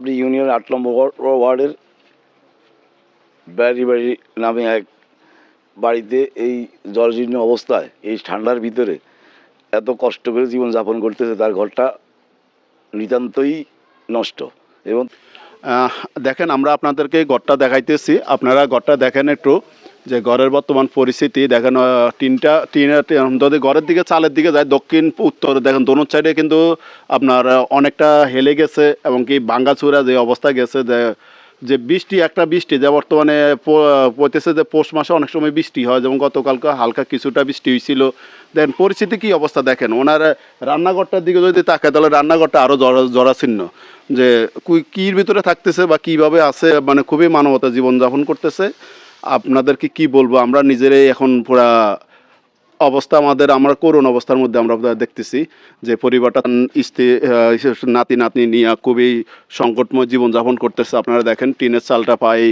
আপনি ইউনিয়ন আট নম্বর ওয়ার্ডের বাড়ি বাড়ি নামে এক বাড়িতে এই জলজীর্ণ অবস্থায়, এই ঠান্ডার ভিতরে এত কষ্ট করে জীবনযাপন করতেছে, তার ঘরটা নিতান্তই নষ্ট। এবং দেখেন আমরা আপনাদেরকে ঘরটা দেখাইতেছি। আপনারা ঘরটা দেখেন একটু। যে ঘরের বর্তমান পরিস্থিতি, দেখেন টিনটা টিনের যদি ঘরের দিকে চালের দিকে যায়, দক্ষিণ, উত্তর, দেখেন, দোনো সাইডে কিন্তু আপনার অনেকটা হেলে গেছে এবং কি ভাঙ্গাচুরা যে অবস্থা গেছে, যে যে বৃষ্টি, একটা বৃষ্টি, যে বর্তমানে পড়তেছে যে পৌষ মাসে অনেক সময় বৃষ্টি হয়, যেমন গতকালকে হালকা কিছুটা বৃষ্টি হয়েছিল দেন পরিস্থিতি কি অবস্থা দেখেন, ওনার রান্নাঘরটার দিকে যদি তাকায়, তাহলে রান্নাঘরটা আরও জরা জরাচ্ছিন্ন যে কির ভিতরে থাকতেছে বা কীভাবে আছে মানে খুবই মানবতা জীবনযাপন করতেছে। আপনাদেরকে কি বলব? আমরা নিজেরাই এখন পুরা অবস্থা আমাদের, আমরা করুণ অবস্থার মধ্যে আমরা দেখতেছি যে পরিবারটা স্ত্রী নাতি নাতনি নিয়ে খুবই সংকটময় জীবনযাপন করতেছে। আপনারা দেখেন, টিনের চালটা পাই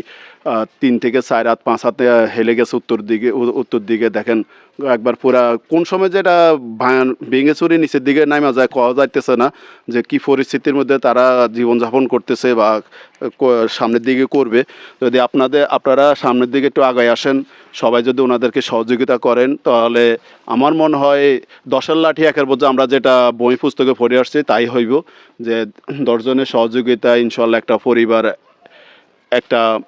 তিন থেকে চার হাত, পাঁচ হাতে হেলে গেছে উত্তর দিকে উত্তর দিকে। দেখেন, একবার পুরা কোন সময় যেটা ভাঙ- চুরি নিচের দিকে নামা যায় কওয়া যাইতেছে না যে কি পরিস্থিতির মধ্যে তারা জীবনযাপন করতেছে বা সামনের দিকে করবে। যদি আপনাদের, আপনারা সামনের দিকে একটু আগায় আসেন, সবাই যদি ওনাদেরকে সহযোগিতা করেন, তাহলে আমার মনে হয় দশের লাঠি একের বলছে আমরা যেটা বই পুস্তকে পড়ে আসছি, তাই হইব যে দশজনের সহযোগিতা ইনশাল্লাহ একটা পরিবার, একটা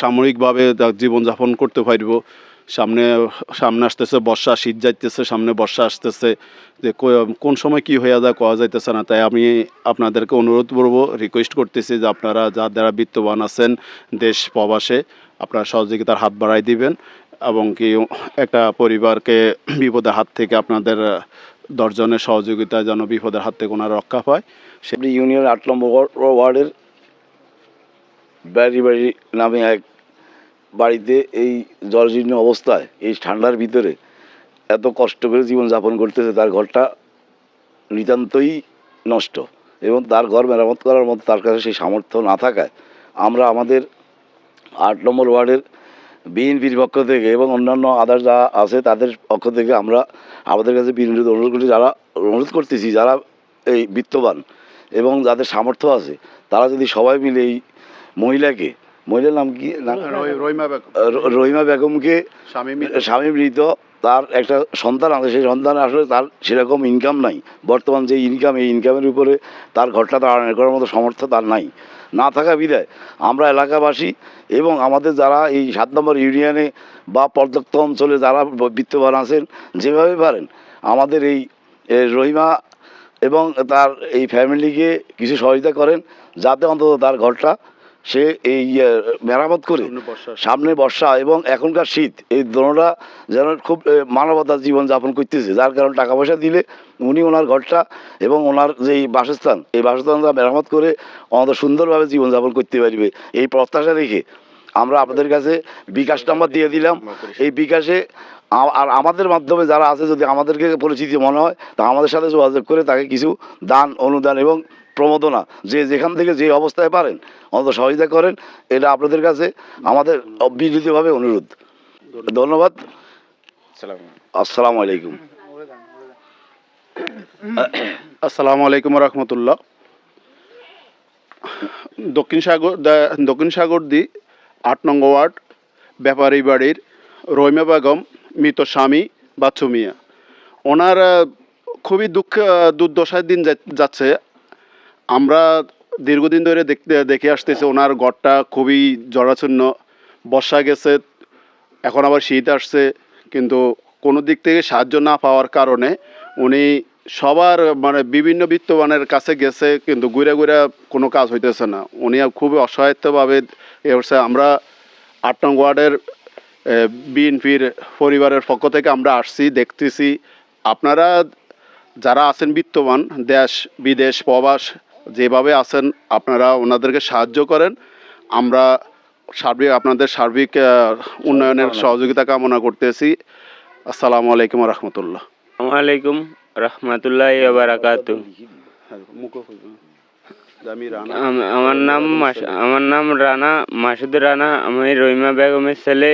সাময়িকভাবে জীবনযাপন করতে পারব। সামনে সামনে আসতেছে বর্ষা, শীত যাইতেছে, সামনে বর্ষা আসতেছে। যে কোন সময় কি হয়ে যায় কোয়া যাইতেছে না, তাই আমি আপনাদেরকে অনুরোধ করব রিকোয়েস্ট করতেছি যে আপনারা যার দ্বারা বিত্তবান আছেন দেশ প্রবাসে, আপনারা সহযোগিতার হাত বাড়াই দিবেন এবং কি একটা পরিবারকে বিপদের হাত থেকে আপনাদের দশজনের সহযোগিতা যেন বিপদের হাত থেকে ওনারা রক্ষা পায়। আপনি ইউনিয়ন আট নম্বর ওয়ার্ডের বাড়ি বাড়ি নামে এক বাড়িতে এই জলজীর্ণ অবস্থায়, এই ঠান্ডার ভিতরে এত কষ্ট করে জীবনযাপন করতেছে, তার ঘরটা নিতান্তই নষ্ট এবং তার ঘর মেরামত করার মতো তার কাছে সেই সামর্থ্য না থাকায় আমরা আমাদের আট নম্বর ওয়ার্ডের বিএনপির পক্ষ থেকে এবং অন্যান্য আদার যা আছে তাদের পক্ষ থেকে আমরা আমাদের কাছে বিনোদ অনুরোধ করছি, যারা অনুরোধ করতেছি, যারা এই বিত্তবান এবং যাদের সামর্থ্য আছে, তারা যদি সবাই মিলে এই মহিলাকে মহিলার নাম কি? রহিমা রহিমা বেগমকে স্বামী স্বামী মৃত তার একটা সন্তান আছে সেই সন্তান আসলে তার সেরকম ইনকাম নাই। বর্তমান যে ইনকাম এই ইনকামের উপরে তার ঘরটা দাঁড়ানো করার মতো সামর্থ্য তার নাই। না থাকা বিধায় আমরা এলাকাবাসী এবং আমাদের যারা এই সাত নম্বর ইউনিয়নে বা পর্যাপ্ত অঞ্চলে যারা বিত্তবান আছেন যেভাবে পারেন আমাদের এই রহিমা এবং তার এই ফ্যামিলিকে কিছু সহযোগিতা করেন যাতে অন্তত তার ঘরটা সে এই মেরামত করে সামনে বর্ষা এবং এখনকার শীত এই দোনোটা যেন খুব মানবতার জীবন যাপন করতেছে যার কারণে টাকা পয়সা দিলে উনি ওনার ঘরটা এবং ওনার যে এই বাসস্থান এই বাসস্থানটা মেরামত করে আমাদের সুন্দরভাবে জীবনযাপন করতে পারবে। এই প্রত্যাশা রেখে আমরা আপনাদের কাছে বিকাশ নাম্বার দিয়ে দিলাম। এই বিকাশে আর আমাদের মাধ্যমে যারা আছে যদি আমাদেরকে পরিচিতি মনে হয় তা আমাদের সাথে যোগাযোগ করে তাকে কিছু দান অনুদান এবং প্রমোদনা যে যেখান থেকে যে অবস্থায় পারেন অন্তত সহযোগিতা করেন এটা আপনাদের কাছে আমাদের বিনীতভাবে অনুরোধ। ধন্যবাদ। আসসালামু আলাইকুম। আসসালামু আলাইকুম রহমতুল্লাহ। দক্ষিণ সাগর দা- দক্ষিণ সাগর দি আট নং ওয়ার্ড ব্যাপারী বাড়ির রহিমা বেগম মৃত স্বামী বাচ্চু মিয়া। ওনার খুবই দুঃখ আহ, দুর্দশার দিন যা- যাচ্ছে। আমরা দীর্ঘদিন ধরে দেখতে দেখে আসতেছি, ওনার ঘরটা খুবই জরাচূর্ণ বর্ষা গেছে, এখন আবার শীত আসছে, কিন্তু কোনো দিক থেকে সাহায্য না পাওয়ার কারণে উনি সবার মানে বিভিন্ন বিত্তবানের কাছে গেছে, কিন্তু ঘুরে ঘুরে কোনো কাজ হইতেছে না। উনি খুবই অসহায়ত্বভাবে এ হচ্ছে, আমরা আট নং ওয়ার্ডের বিএনপির পরিবারের পক্ষ থেকে আমরা আসছি, দেখতেছি। আপনারা যারা আছেন বিত্তবান, দেশ, বিদেশ, প্রবাস যেভাবে আছেন আপনারা ওনাদেরকে সাহায্য করেন। আমরা সার্বিক আপনাদের সার্বিক উন্নয়নের সহযোগিতা কামনা করতেছি। আসসালামু আলাইকুম রহমতুল্লাহ আলাইকুম রহমতুল্লাহ বারাকাতু আমার নাম আমার নাম রানা মাসুদ রানা আমি রহিমা বেগমের ছেলে।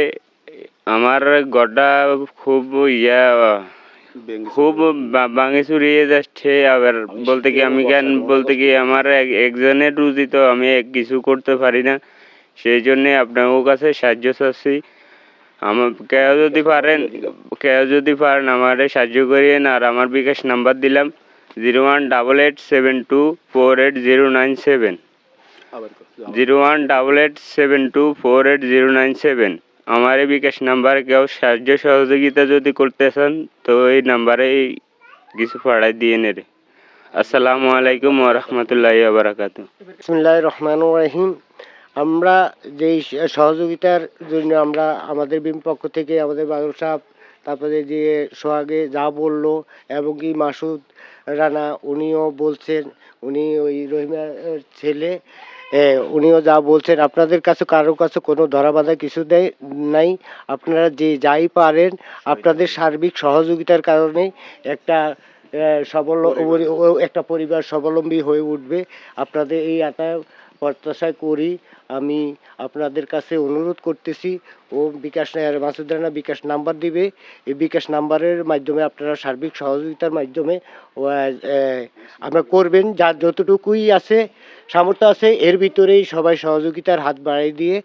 আমার গড্ডা খুব ইয়া খুব বা- ভাঙে চুরিয়ে যাচ্ছে আবার বলতে কি আমি কেন বলতে কি আমার এক- একজনের রুজি তো আমি কিছু করতে পারি না। সেই জন্যে আপনার কাছে সাহায্য চাচ্ছি। আমার কেউ যদি পারেন কেউ যদি পারেন আমারে সাহায্য করিয়েন আর আমার বিকাশ নাম্বার দিলাম zero one double eight seven two four eight zero nine seven. Zero one double eight seven two four eight zero nine seven. আমার এই বিকাশ নাম্বারে, কেউ সাহায্য সহযোগিতা যদি করতে চান, তো এই নাম্বারে কিছু পাঠাই দিয়ে নেরে আসসালামু আলাইকুম ওরহমতুল্লাহ বারাকাতু বিসমুল্লাহ রহমান রহিম। আমরা যেই সহযোগিতার জন্য আমরা আমাদের বিম পক্ষ থেকে আমাদের বাদল সাহেব, তারপরে যে সোহাগে যা বলল, এবং কি মাসুদ রানা, উনিও বলছেন, উনি ওই রহিমার ছেলে। উনিও যা বলছেন, আপনাদের কাছে কারও কাছে কোনো ধরা বাঁধা কিছু দেয় নাই। আপনারা যে যাই পারেন, আপনাদের সার্বিক সহযোগিতার কারণে একটা সবল একটা পরিবার স্বাবলম্বী হয়ে উঠবে। আপনাদের এই আশা প্রত্যাশা করি আমি আপনাদের কাছে অনুরোধ করতেছি। ও বিকাশ মাসুদ রানা বিকাশ নাম্বার দিবে। এই বিকাশ নাম্বারের মাধ্যমে আপনারা সার্বিক সহযোগিতার মাধ্যমে আমরা করবেন। যার যতটুকুই আছে সামর্থ্য আছে এর ভিতরেই সবাই সহযোগিতার হাত বাড়িয়ে দিয়ে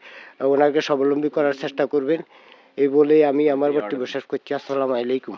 ওনাকে স্বাবলম্বী করার চেষ্টা করবেন। এই বলে আমি আমার বক্তব্য শেষ করছি। আসসালামু আলাইকুম।